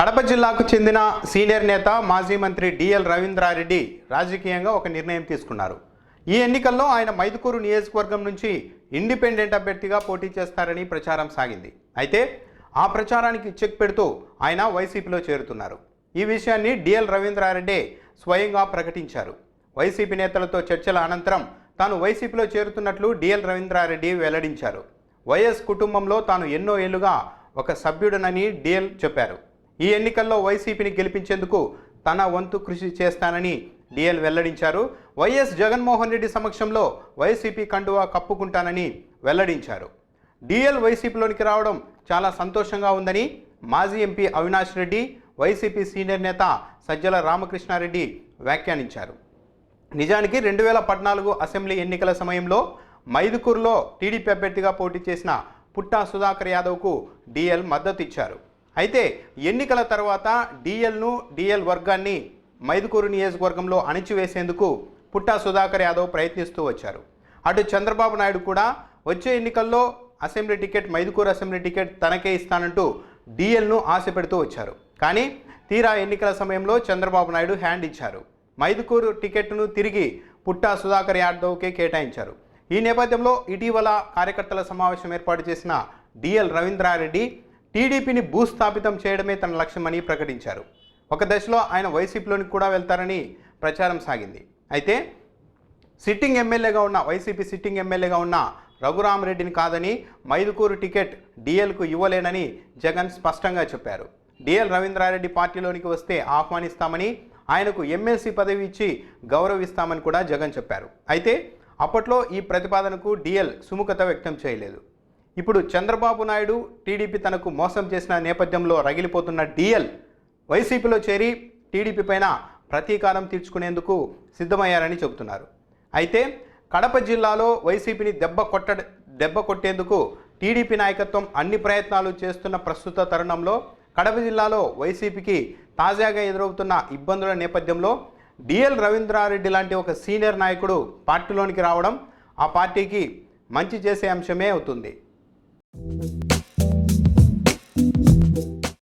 కడప జిల్లాకు చెందిన సీనియర్ నేత మాజీ మంత్రి డిఎల్ రవీంద్రారెడ్డి రాజకీయంగా ఒక నిర్ణయం తీసుకున్నారు. ఈ ఎన్నికల్లో ఆయన మైదుకూరు నియోజకవర్గం నుంచి ఇండిపెండెంట్ అభ్యర్థిగా పోటీ చేస్తారని ప్రచారం సాగింది. అయితే ఆ ప్రచారానికి చెక్ పెడుతూ ఆయన వైసీపీలో చేరుతున్నారు. ఈ విషయాన్ని డిఎల్ రవీంద్రారెడ్డి స్వయంగా ప్రకటించారు. వైసీపీ నేతలతో చర్చల అనంతరం తాను వైసీపీలో చేరుతున్నట్లు డిఎల్ రవీంద్రారెడ్డి వెల్లడించారు. వైఎస్ కుటుంబంలో తాను ఎన్నో ఏళ్ళుగా ఒక సభ్యుడనని డిఎల్ చెప్పారు. ఈ ఎన్నికల్లో వైసీపీని గెలిపించేందుకు తన వంతు కృషి చేస్తానని డిఎల్ వెల్లడించారు. వైఎస్ జగన్మోహన్ రెడ్డి సమక్షంలో వైసీపీ కండువా కప్పుకుంటానని వెల్లడించారు. డిఎల్ వైసీపీలోనికి రావడం చాలా సంతోషంగా ఉందని మాజీ MP Avinash Reddy YCP senior నేత సజ్జల రామకృష్ణారెడ్డి వ్యాఖ్యానించారు. నిజానికి రెండు వేల పద్నాలుగు అసెంబ్లీ ఎన్నికల సమయంలో మైదుకూరులో టీడీపీ అభ్యర్థిగా పోటీ చేసిన పుట్టా సుధాకర్ యాదవ్కు డిఎల్ మద్దతు ఇచ్చారు అయితే ఎన్నికల తర్వాత డిఎల్ను డిఎల్ వర్గాన్ని మైదుకూరు నియోజకవర్గంలో అణిచివేసేందుకు పుట్టా సుధాకర్ యాదవ్ ప్రయత్నిస్తూ వచ్చారు. అటు చంద్రబాబు నాయుడు కూడా వచ్చే ఎన్నికల్లో assembly ticket Mydukur assembly ticket తనకే ఇస్తానంటూ డిఎల్ను ఆశ పెడుతూ వచ్చారు. కానీ తీరా ఎన్నికల సమయంలో చంద్రబాబు నాయుడు హ్యాండ్ ఇచ్చారు. మైదుకూరు టికెట్ను తిరిగి పుట్టా సుధాకర్ యాదవ్కే కేటాయించారు. ఈ నేపథ్యంలో ఇటీవల కార్యకర్తల సమావేశం ఏర్పాటు చేసిన డిఎల్ రవీంద్రారెడ్డి టీడీపీని భూస్థాపితం చేయడమే తన లక్ష్యమని ప్రకటించారు. ఒక దశలో ఆయన వైసీపీలోనికి కూడా వెళ్తారని ప్రచారం సాగింది. అయితే సిట్టింగ్ ఎమ్మెల్యేగా ఉన్న వైసీపీ సిట్టింగ్ ఎమ్మెల్యేగా ఉన్న రఘురామరెడ్డిని కాదని మైదుకూరు టికెట్ డిఎల్కు ఇవ్వలేనని జగన్ స్పష్టంగా చెప్పారు. డిఎల్ రవీంద్రారెడ్డి పార్టీలోనికి వస్తే ఆహ్వానిస్తామని ఆయనకు ఎమ్మెల్సీ పదవి ఇచ్చి గౌరవిస్తామని కూడా జగన్ చెప్పారు. అయితే అప్పట్లో ఈ ప్రతిపాదనకు డిఎల్ సుముఖత వ్యక్తం చేయలేదు. ఇప్పుడు చంద్రబాబు నాయుడు టీడీపీ తనకు మోసం చేసిన నేపథ్యంలో రగిలిపోతున్న డిఎల్ వైసీపీలో చేరి టీడీపీ పైన ప్రతీకారం తీర్చుకునేందుకు సిద్ధమయ్యారని చెబుతున్నారు. అయితే కడప జిల్లాలో వైసీపీని దెబ్బ కొట్ట దెబ్బ కొట్టేందుకు టీడీపీ నాయకత్వం అన్ని ప్రయత్నాలు చేస్తున్న ప్రస్తుత తరుణంలో కడప జిల్లాలో వైసీపీకి తాజాగా ఎదురవుతున్న ఇబ్బందుల నేపథ్యంలో డిఎల్ రవీంద్రారెడ్డి లాంటి ఒక సీనియర్ నాయకుడు పార్టీలోనికి రావడం ఆ పార్టీకి మంచి చేసే అంశమే అవుతుంది.